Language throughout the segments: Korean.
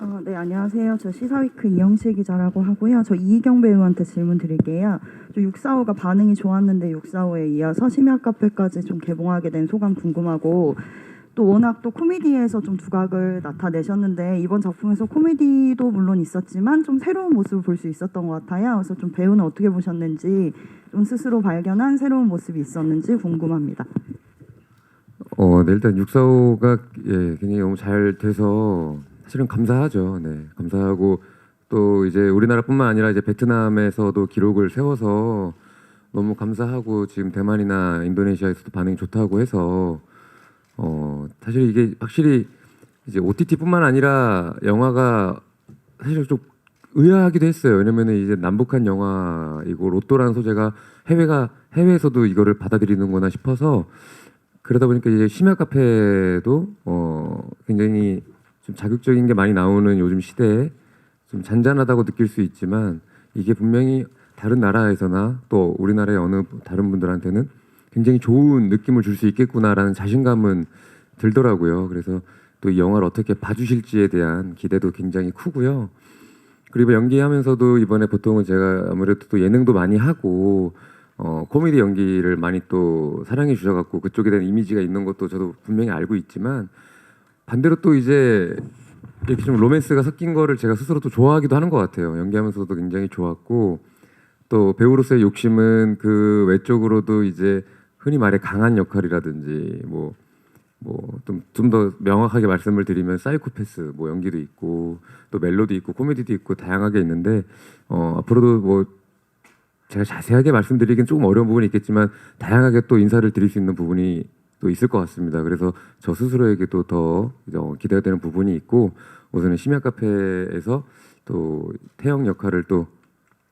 어, 네, 안녕하세요. 저 시사위크 이영실 기자라고 하고요. 저 이희경 배우한테 질문 드릴게요. 저 645가 반응이 좋았는데 645에 이어서 심야 카페까지 좀 개봉하게 된 소감 궁금하고 또 워낙 또 코미디에서 좀 두각을 나타내셨는데 이번 작품에서 코미디도 물론 있었지만 좀 새로운 모습을 볼 수 있었던 것 같아요. 그래서 좀 배우는 어떻게 보셨는지 좀 스스로 발견한 새로운 모습이 있었는지 궁금합니다. 어, 네, 일단 645가 예, 굉장히 너무 잘 돼서 사 실은 감사하죠. 네, 감사하고 또 이제 우리나라뿐만 아니라 이제 베트남에서도 기록을 세워서 너무 감사하고 지금 대만이나 인도네시아에서도 반응이 좋다고 해서 어, 사실 이게 확실히 이제 OTT뿐만 아니라 영화가 사실 좀 의아하기도 했어요. 왜냐면은 이제 남북한 영화이고 로또라는 소재가 해외가 해외에서도 이거를 받아들이는구나 싶어서 그러다 보니까 이제 심야 카페도 어 굉장히 좀 자극적인 게 많이 나오는 요즘 시대에 좀 잔잔하다고 느낄 수 있지만 이게 분명히 다른 나라에서나 또 우리나라의 어느 다른 분들한테는 굉장히 좋은 느낌을 줄 수 있겠구나라는 자신감은 들더라고요. 그래서 또 이 영화를 어떻게 봐주실지에 대한 기대도 굉장히 크고요. 그리고 연기하면서도 이번에 보통은 제가 아무래도 또 예능도 많이 하고 어 코미디 연기를 많이 또 사랑해 주셔갖고 그쪽에 대한 이미지가 있는 것도 저도 분명히 알고 있지만 반대로 또 이제 이렇게 좀 로맨스가 섞인 거를 제가 스스로 또 좋아하기도 하는 것 같아요. 연기하면서도 굉장히 좋았고 또 배우로서의 욕심은 그 외적으로도 이제 흔히 말해 강한 역할이라든지 뭐 뭐 좀 좀 더 명확하게 말씀을 드리면 사이코패스 뭐 연기도 있고 또 멜로디 있고 코미디도 있고 다양하게 있는데 어 앞으로도 뭐 제가 자세하게 말씀드리긴 조금 어려운 부분이 있겠지만 다양하게 또 인사를 드릴 수 있는 부분이 또 있을 것 같습니다. 그래서 저 스스로에게도 더 어, 기대가 되는 부분이 있고 우선은 심야 카페에서 또 태영 역할을 또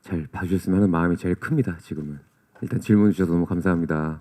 잘 봐주셨으면 하는 마음이 제일 큽니다. 지금은 일단 질문 주셔서 너무 감사합니다.